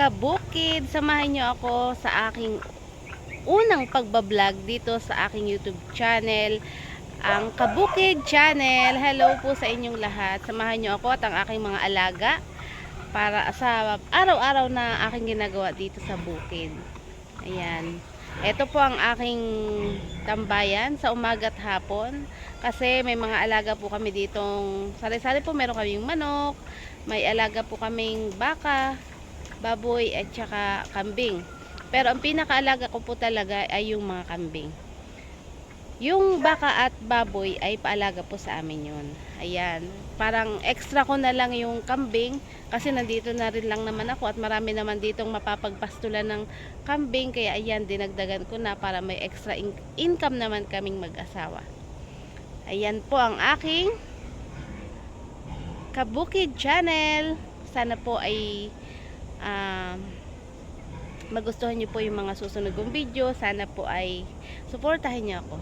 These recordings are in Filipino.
kabukid, samahan nyo ako sa aking unang pagbablog dito sa aking YouTube channel, ang Kabukid Channel. Hello po sa inyong lahat. Samahan nyo ako at ang aking mga alaga para sa araw-araw na aking ginagawa dito sa bukid. Ayan. Ito po ang aking tambayan sa umaga at hapon. Kasi may mga alaga po kami ditong, sari-sari po meron kaming manok, may alaga po kaming baka, baboy at saka kambing. Pero ang pinakaalaga ko po talaga ay yung mga kambing. Yung baka at baboy ay paalaga po sa amin yun. Ayan. Parang extra ko na lang yung kambing kasi nandito na rin lang naman ako at marami naman ditong mapapagpastulan ng kambing. Kaya ayan, dinagdagan ko na para may extra in- income naman kaming mag-asawa. Ayan po ang aking Kabukid Channel. Sana po ay um, magustuhan niyo po yung mga susunod kong video. Sana po ay suportahan niyo ako.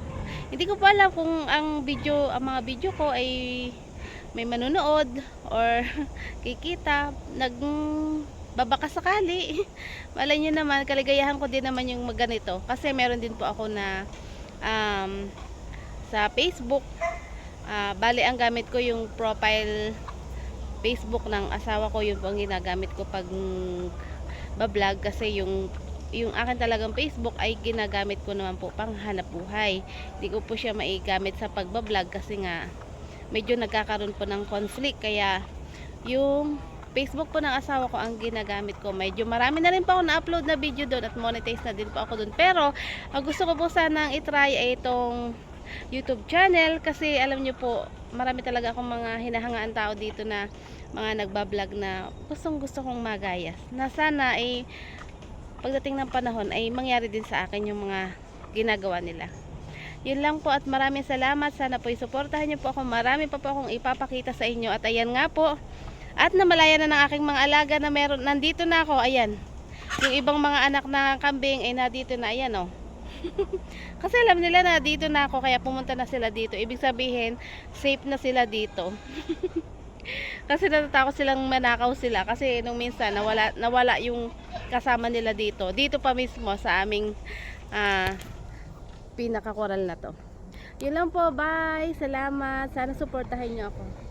Hindi ko pa alam kung ang video, ang mga video ko ay may manonood or kikita. Nag babaka sakali. Malay niyo naman, kaligayahan ko din naman yung maganito. Kasi meron din po ako na um, sa Facebook. Ah, bali, ang gamit ko yung profile Facebook ng asawa ko. Yun po ang ginagamit ko pag bablog kasi yung yung akin talagang Facebook ay ginagamit ko naman po pang hanap buhay. Hindi ko po siya maigamit sa pagbablog kasi nga medyo nagkakaroon po ng conflict kaya yung Facebook po ng asawa ko ang ginagamit ko. Medyo marami na rin po ako na-upload na video doon at monetize na din po ako doon. Pero ang gusto ko po sanang itry ay itong YouTube channel. Kasi alam nyo po marami talaga akong mga hinahangaan tao dito na mga nagbablog na gustong gusto kong magayas na sana ay pagdating ng panahon ay mangyari din sa akin yung mga ginagawa nila. Yun lang po at maraming salamat. Sana po isuportahan nyo po ako. Marami pa po akong ipapakita sa inyo. At ayan nga po. At namalaya na ng aking mga alaga na meron nandito na ako. Ayan. Yung ibang mga anak na kambing ay nandito na. Ayan oh kasi alam nila na dito na ako kaya pumunta na sila dito. Ibig sabihin, safe na sila dito. kasi natatakot silang manakaw sila kasi nung minsan nawala nawala yung kasama nila dito. Dito pa mismo sa aming ah, pinaka-coral na to. Yun lang po, bye. Salamat. Sana suportahan niyo ako.